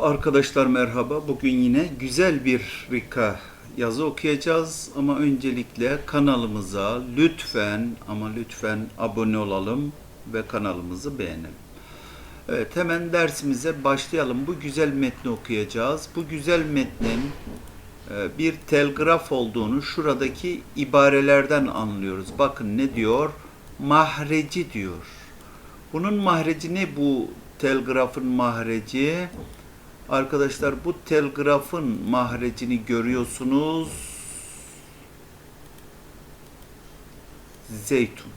Arkadaşlar merhaba. Bugün yine güzel bir rika yazı okuyacağız ama öncelikle kanalımıza lütfen ama lütfen abone olalım ve kanalımızı beğenelim. Evet hemen dersimize başlayalım. Bu güzel metni okuyacağız. Bu güzel metnin e, bir telgraf olduğunu şuradaki ibarelerden anlıyoruz. Bakın ne diyor? Mahreci diyor. Bunun mahreci ne bu telgrafın mahreci? Arkadaşlar bu telgrafın mahrecini görüyorsunuz. Zeytun.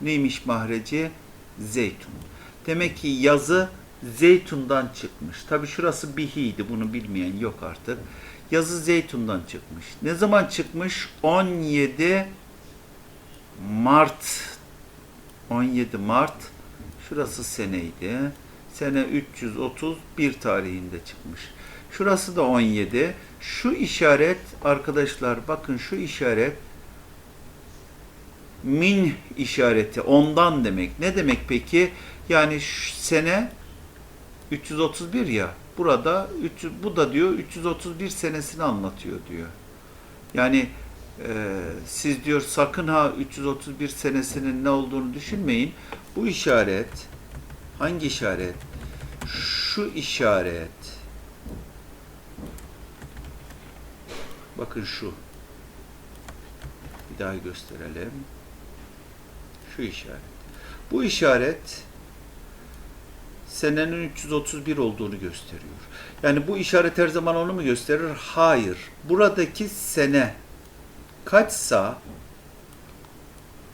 Neymiş mahreci? Zeytun. Demek ki yazı zeytundan çıkmış. Tabi şurası bihiydi bunu bilmeyen yok artık. Yazı zeytundan çıkmış. Ne zaman çıkmış? 17 Mart 17 Mart şurası seneydi. Sene 331 tarihinde çıkmış. Şurası da 17. Şu işaret arkadaşlar bakın şu işaret min işareti ondan demek. Ne demek peki? Yani sene 331 ya. Burada 300, bu da diyor 331 senesini anlatıyor diyor. Yani e, siz diyor sakın ha 331 senesinin ne olduğunu düşünmeyin. Bu işaret hangi işaret? Şu işaret. Bakın şu. Bir daha gösterelim. Şu işaret. Bu işaret senenin 331 olduğunu gösteriyor. Yani bu işaret her zaman onu mu gösterir? Hayır. Buradaki sene kaçsa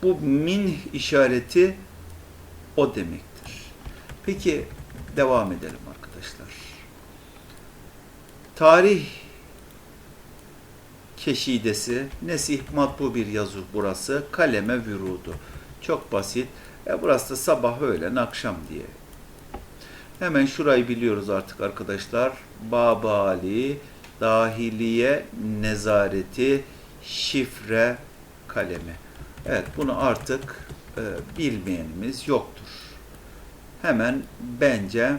bu min işareti o demektir. Peki devam edelim arkadaşlar. Tarih keşidesi, nesih matbu bir yazı burası, kaleme vürudu. Çok basit. E burası da sabah, öğlen, akşam diye. Hemen şurayı biliyoruz artık arkadaşlar. Babali, dahiliye, nezareti, şifre, kalemi. Evet bunu artık e, bilmeyenimiz yoktur. Hemen bence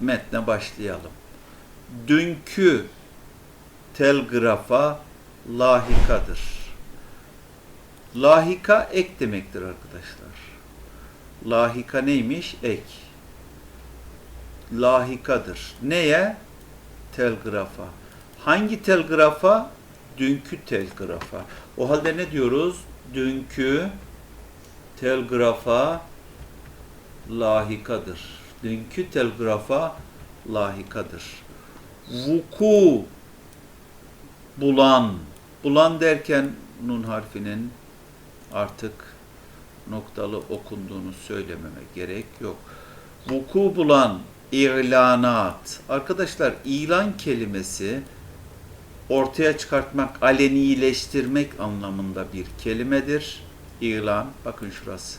metne başlayalım. Dünkü telgrafa lahikadır. Lahika ek demektir arkadaşlar. Lahika neymiş? Ek. Lahikadır. Neye? Telgrafa. Hangi telgrafa? Dünkü telgrafa. O halde ne diyoruz? Dünkü telgrafa lahikadır. Dünkü telgrafa lahikadır. Vuku bulan. Bulan derken nun harfinin artık noktalı okunduğunu söylememe gerek yok. Vuku bulan ilanat. Arkadaşlar ilan kelimesi ortaya çıkartmak, alenileştirmek anlamında bir kelimedir. İlan, bakın şurası.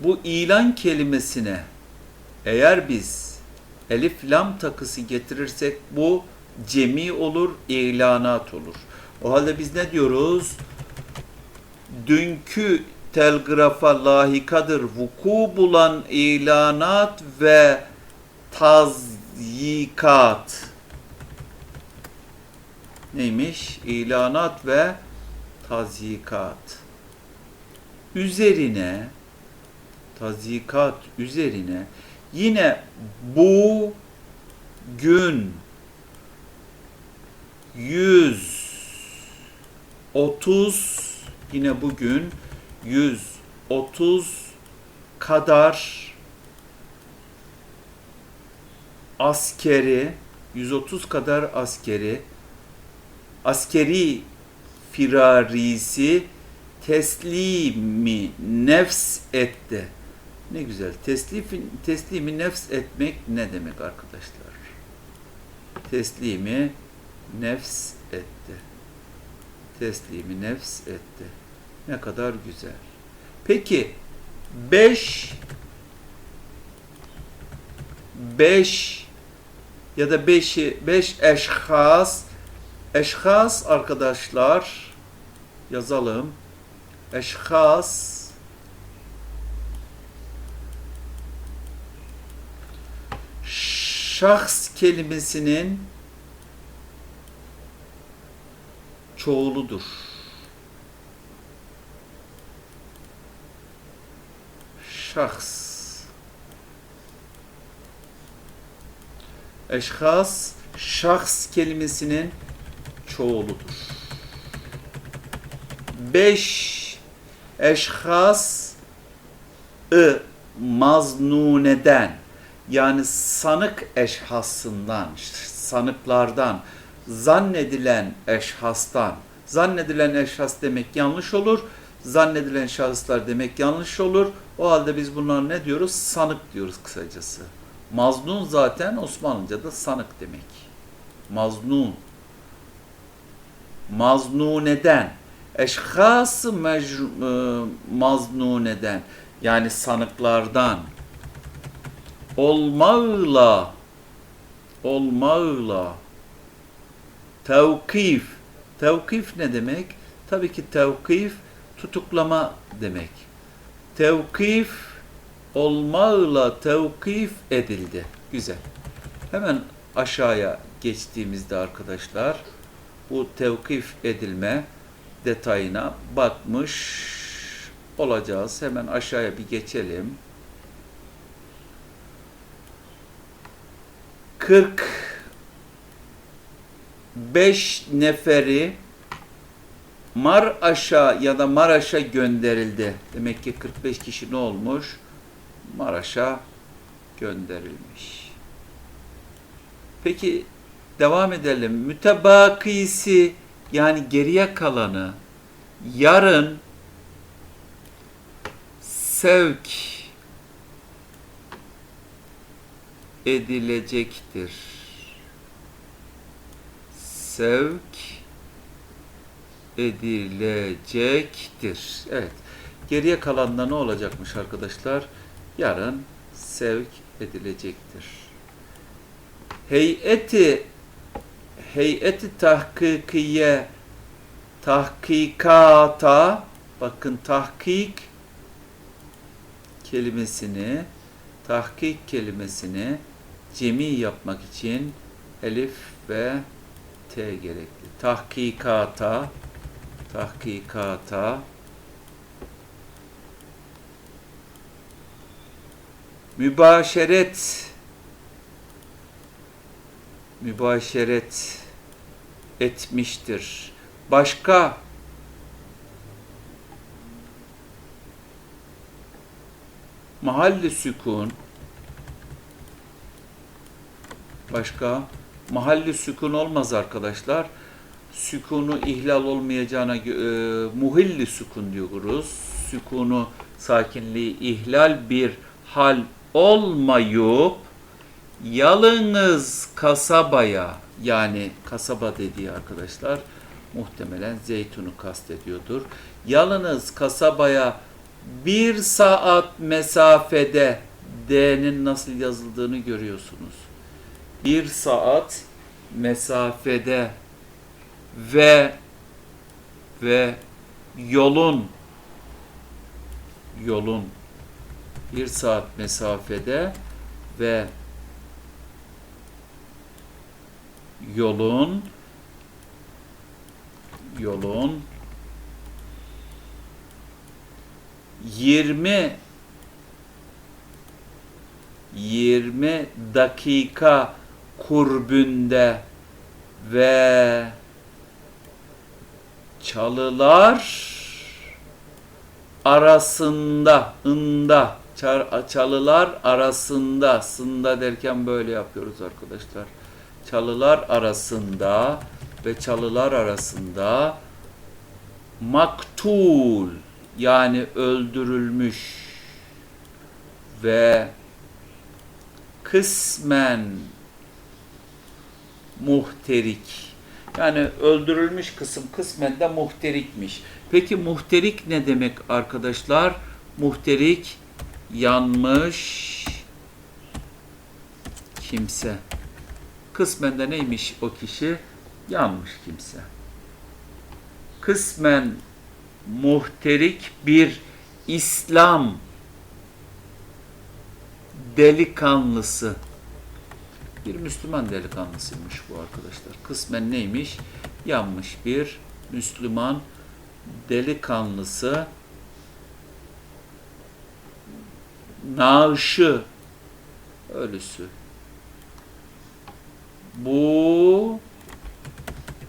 Bu ilan kelimesine eğer biz elif lam takısı getirirsek bu cemi olur, ilanat olur. O halde biz ne diyoruz? Dünkü telgrafa lahikadır vuku bulan ilanat ve tazyikat. Neymiş? İlanat ve tazyikat. Üzerine tazyikat üzerine yine bu gün 130 yine bugün 130 kadar askeri 130 kadar askeri askeri firarisi teslimi nefs etti. Ne güzel. Teslimi, teslimi nefs etmek ne demek arkadaşlar? Teslimi nefs etti. Teslimi nefs etti. Ne kadar güzel. Peki 5 5 ya da 5'i 5 eşhas eşhas arkadaşlar yazalım. eşhas şahs kelimesinin çoğuludur. Şahs Eşhas şahs kelimesinin çoğuludur. 5 eşhas ı maznuneden yani sanık eşhasından, sanıklardan, zannedilen eşhastan, zannedilen eşhas demek yanlış olur, zannedilen şahıslar demek yanlış olur. O halde biz bunlara ne diyoruz? Sanık diyoruz kısacası. Maznun zaten Osmanlıca'da sanık demek. Maznun. Maznuneden. Eşhası e, maznuneden. Yani sanıklardan. Olmağıyla olmağıyla tevkif. Tevkif ne demek? Tabii ki tevkif tutuklama demek. Tevkif olmağıyla tevkif edildi. Güzel. Hemen aşağıya geçtiğimizde arkadaşlar bu tevkif edilme detayına bakmış olacağız. Hemen aşağıya bir geçelim. 45 neferi Maraş'a ya da Maraş'a gönderildi. Demek ki 45 kişi ne olmuş? Maraş'a gönderilmiş. Peki devam edelim. Mütebakisi yani geriye kalanı yarın sevk edilecektir. Sevk edilecektir. Evet. Geriye kalanında ne olacakmış arkadaşlar? Yarın sevk edilecektir. Heyeti heyeti tahkikiye tahkikata bakın tahkik kelimesini tahkik kelimesini cemi yapmak için elif ve t gerekli. Tahkikata tahkikata mübaşeret mübaşeret etmiştir. Başka mahalli sükun başka mahalli sükun olmaz arkadaşlar. Sükunu ihlal olmayacağına e, muhilli sükun diyoruz. Sükunu sakinliği ihlal bir hal olmayıp yalnız kasabaya yani kasaba dediği arkadaşlar muhtemelen zeytunu kastediyordur. Yalnız kasabaya bir saat mesafede D'nin nasıl yazıldığını görüyorsunuz. Bir saat mesafede ve ve yolun yolun bir saat mesafede ve yolun yolun 20 20 dakika kurbünde ve çalılar arasında ında çar- çalılar arasında sında derken böyle yapıyoruz arkadaşlar. Çalılar arasında ve çalılar arasında maktul yani öldürülmüş ve kısmen muhterik yani öldürülmüş kısım kısmen de muhterikmiş. Peki muhterik ne demek arkadaşlar? Muhterik yanmış kimse. Kısmen de neymiş o kişi? Yanmış kimse. Kısmen muhterik bir İslam delikanlısı. Bir Müslüman delikanlısıymış bu arkadaşlar. Kısmen neymiş? Yanmış bir Müslüman delikanlısı naaşı ölüsü. Bu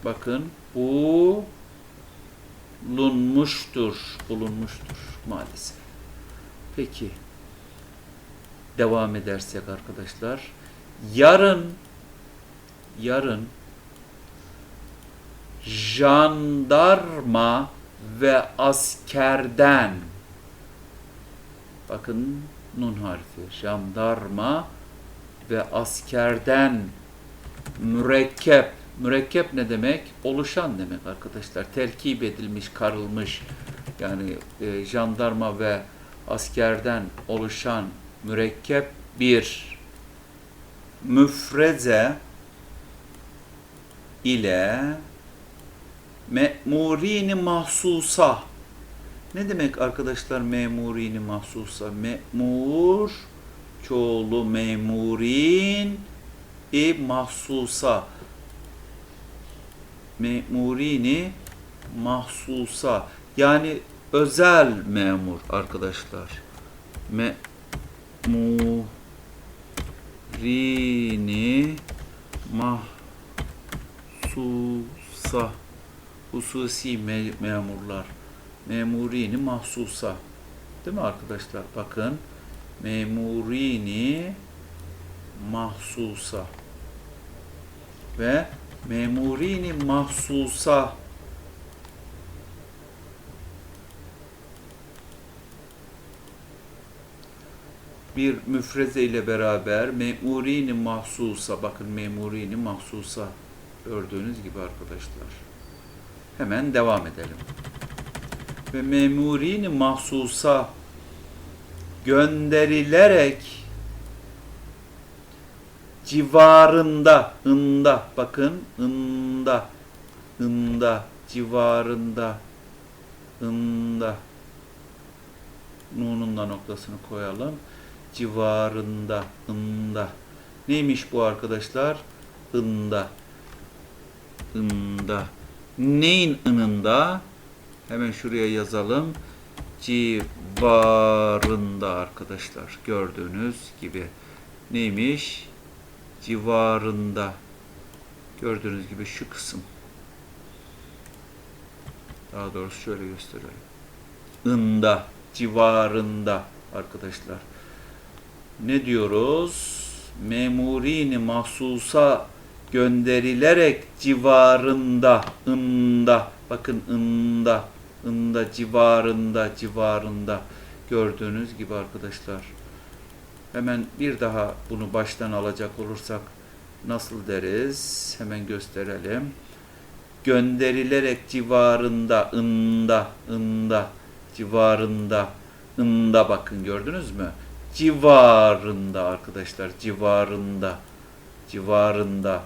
bakın bu bulunmuştur. Bulunmuştur maalesef. Peki. Devam edersek arkadaşlar. Yarın yarın jandarma ve askerden bakın nun harfi jandarma ve askerden mürekkep mürekkep ne demek? Oluşan demek arkadaşlar. Terkip edilmiş, karılmış yani e, jandarma ve askerden oluşan mürekkep bir müfreze ile me'murini mahsusa ne demek arkadaşlar memurini mahsusa? Memur çoğulu memurin i mahsusa memurini mahsusa yani özel memur arkadaşlar. Memurini mahsusa hususi me- memurlar. Memurini mahsusa. Değil mi arkadaşlar? Bakın. Memurini mahsusa. Ve memurini mahsusa bir müfreze ile beraber memurini mahsusa bakın memurini mahsusa gördüğünüz gibi arkadaşlar. Hemen devam edelim. Ve memurini mahsusa gönderilerek civarında, ında, bakın ında, ında, civarında, ında, nunun da noktasını koyalım. Civarında, ında. Neymiş bu arkadaşlar? Inda. Inda. Neyin ınında? Hemen şuraya yazalım. Civarında arkadaşlar. Gördüğünüz gibi. Neymiş? Civarında. Gördüğünüz gibi şu kısım. Daha doğrusu şöyle gösterelim. Inda, civarında arkadaşlar. Ne diyoruz? Memurini mahsusa gönderilerek civarında, ında, bakın ında, ında, civarında, civarında gördüğünüz gibi arkadaşlar. Hemen bir daha bunu baştan alacak olursak nasıl deriz? Hemen gösterelim. Gönderilerek civarında, ında, ında, civarında, ında bakın gördünüz mü? Civarında arkadaşlar, civarında, civarında.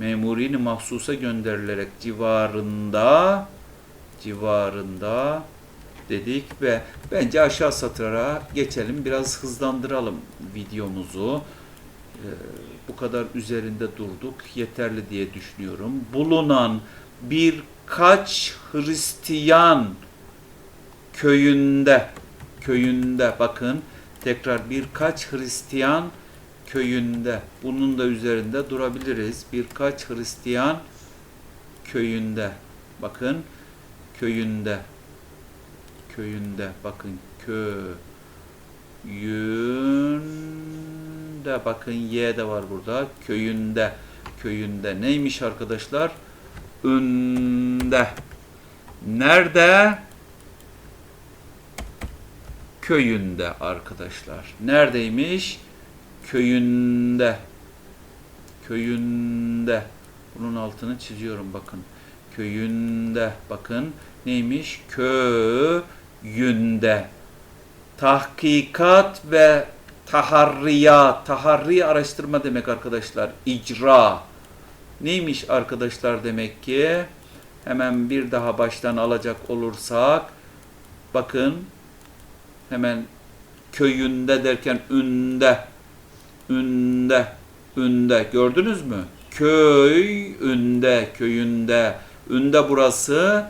Memurini mahsusa gönderilerek civarında, civarında dedik ve bence aşağı satıra geçelim. Biraz hızlandıralım videomuzu. Ee, bu kadar üzerinde durduk. Yeterli diye düşünüyorum. Bulunan birkaç Hristiyan köyünde köyünde bakın tekrar birkaç Hristiyan köyünde bunun da üzerinde durabiliriz. Birkaç Hristiyan köyünde bakın köyünde köyünde bakın köyünde bakın y de var burada köyünde köyünde. Neymiş arkadaşlar? Önde. Nerede? Köyünde arkadaşlar. Neredeymiş köyünde köyünde. Bunun altını çiziyorum bakın. Köyünde bakın. Neymiş? Köyünde. Tahkikat ve taharriyat taharri araştırma demek arkadaşlar icra. Neymiş arkadaşlar demek ki? Hemen bir daha baştan alacak olursak bakın hemen köyünde derken ünde ünde ünde gördünüz mü? Köy ünde köyünde ünde burası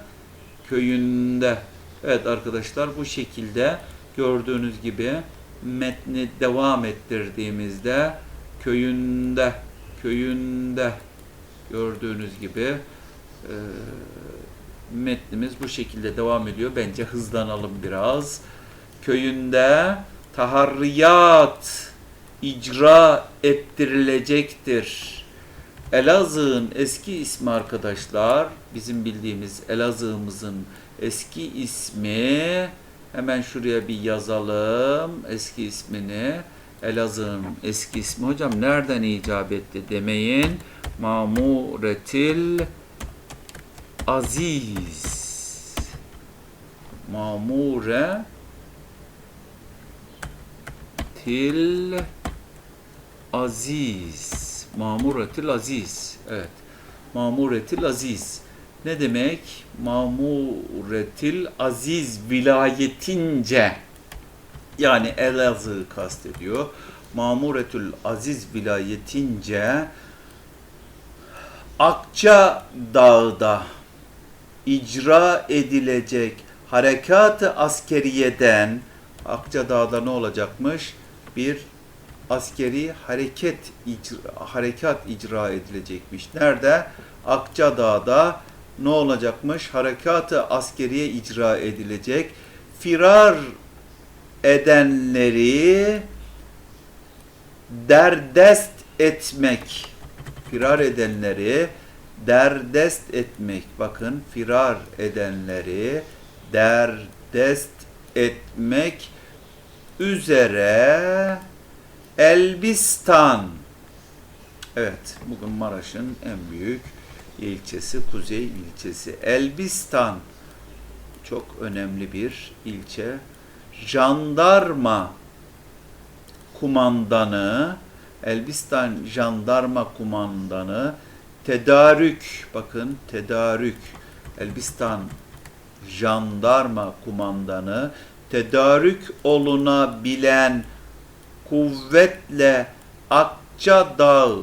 köyünde. Evet arkadaşlar bu şekilde gördüğünüz gibi metni devam ettirdiğimizde köyünde köyünde gördüğünüz gibi e, metnimiz bu şekilde devam ediyor. Bence hızlanalım biraz. Köyünde taharriyat icra ettirilecektir. Elazığ'ın eski ismi arkadaşlar, bizim bildiğimiz Elazığ'ımızın eski ismi, hemen şuraya bir yazalım eski ismini. Elazığ'ın eski ismi hocam nereden icap etti demeyin. Mamuretil Aziz. Mamure til Aziz. Mamuretil Aziz. Evet. Mamuretil Aziz. Ne demek? Mamuretil Aziz vilayetince yani Elazığ'ı kastediyor. Mamuretül Aziz vilayetince Akça Dağı'da icra edilecek harekat-ı askeriyeden Akça Dağı'da ne olacakmış? Bir askeri hareket icra, harekat icra edilecekmiş. Nerede? Akça Dağı'da ne olacakmış? Harekat-ı askeriye icra edilecek. Firar edenleri derdest etmek. Firar edenleri derdest etmek. Bakın firar edenleri derdest etmek üzere Elbistan. Evet, bugün Maraş'ın en büyük ilçesi, kuzey ilçesi. Elbistan çok önemli bir ilçe. Jandarma kumandanı, Elbistan jandarma kumandanı, tedarük, bakın tedarük, Elbistan jandarma kumandanı, tedarük olunabilen kuvvetle Akça Dağı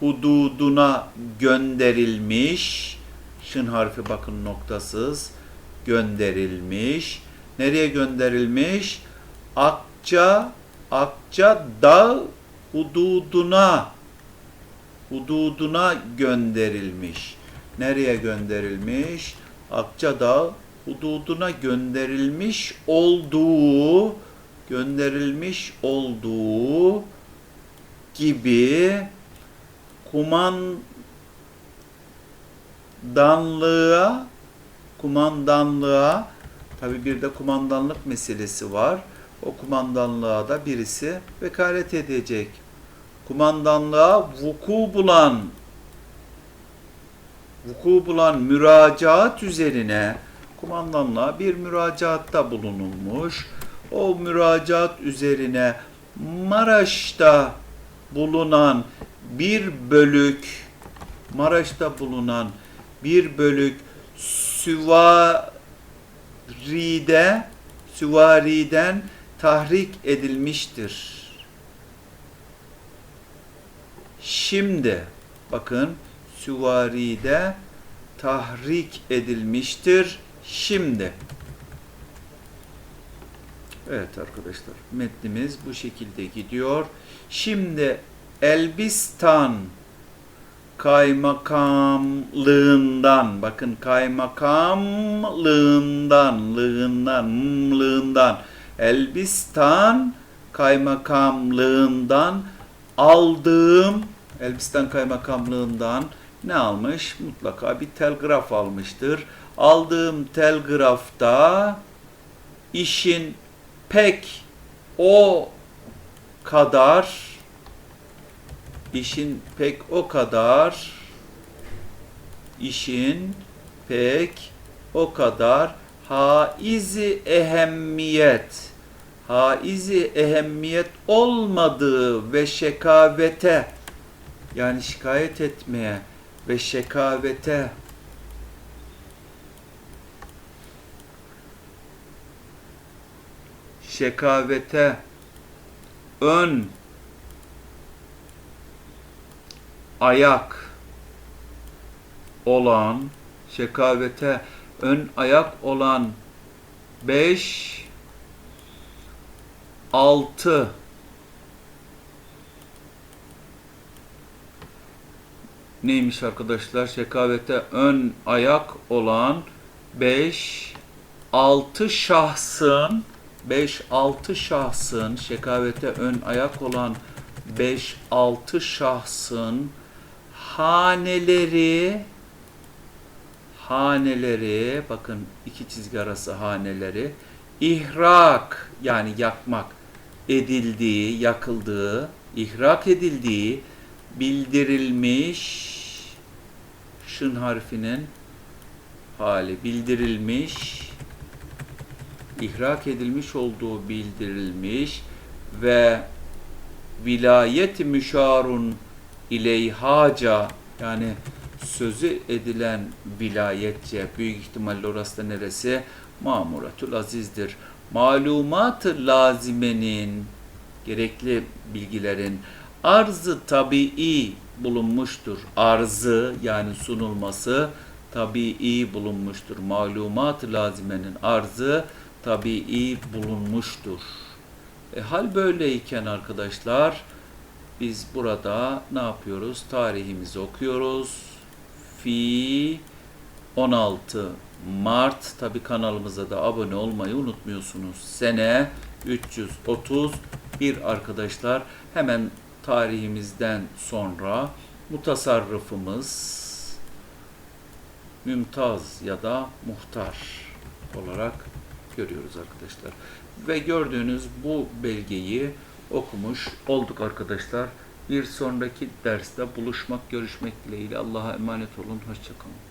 hududuna gönderilmiş. Şın harfi bakın noktasız gönderilmiş. Nereye gönderilmiş? Akça Akça Dağ hududuna hududuna gönderilmiş. Nereye gönderilmiş? Akça Dağ hududuna gönderilmiş olduğu gönderilmiş olduğu gibi kumandanlığa kumandanlığa tabi bir de kumandanlık meselesi var. O kumandanlığa da birisi vekalet edecek. Kumandanlığa vuku bulan vuku bulan müracaat üzerine kumandanlığa bir müracaatta bulunulmuş. O müracaat üzerine Maraş'ta bulunan bir bölük Maraş'ta bulunan bir bölük süvaride süvariden tahrik edilmiştir. Şimdi bakın süvaride tahrik edilmiştir. Şimdi Evet arkadaşlar metnimiz bu şekilde gidiyor. Şimdi Elbistan kaymakamlığından bakın kaymakamlığından lığından lığından Elbistan kaymakamlığından aldığım Elbistan kaymakamlığından ne almış? Mutlaka bir telgraf almıştır. Aldığım telgrafta işin pek o kadar işin pek o kadar işin pek o kadar haizi ehemmiyet haizi ehemmiyet olmadığı ve şekavete yani şikayet etmeye ve şekavete şekavete ön ayak olan şekavete ön ayak olan 5 6 neymiş arkadaşlar? Şekavete ön ayak olan 5 6 şahsın 5 6 şahsın şekavete ön ayak olan 5 6 şahsın haneleri haneleri bakın iki çizgi arası haneleri ihrak yani yakmak edildiği, yakıldığı, ihrak edildiği bildirilmiş şın harfinin hali bildirilmiş ihrak edilmiş olduğu bildirilmiş ve vilayet müşarun ileyhaca yani sözü edilen vilayetçe büyük ihtimalle orası da neresi? Mamuratul Aziz'dir. Malumat-ı lazimenin gerekli bilgilerin arzı tabii bulunmuştur. Arzı yani sunulması tabii bulunmuştur. Malumat-ı lazimenin arzı tabii bulunmuştur. E, hal böyleyken arkadaşlar biz burada ne yapıyoruz? Tarihimizi okuyoruz. Fi 16 Mart tabi kanalımıza da abone olmayı unutmuyorsunuz. Sene 331 arkadaşlar. Hemen tarihimizden sonra mutasarrıfımız mümtaz ya da muhtar olarak görüyoruz arkadaşlar. Ve gördüğünüz bu belgeyi okumuş olduk arkadaşlar. Bir sonraki derste buluşmak, görüşmek dileğiyle Allah'a emanet olun. Hoşçakalın.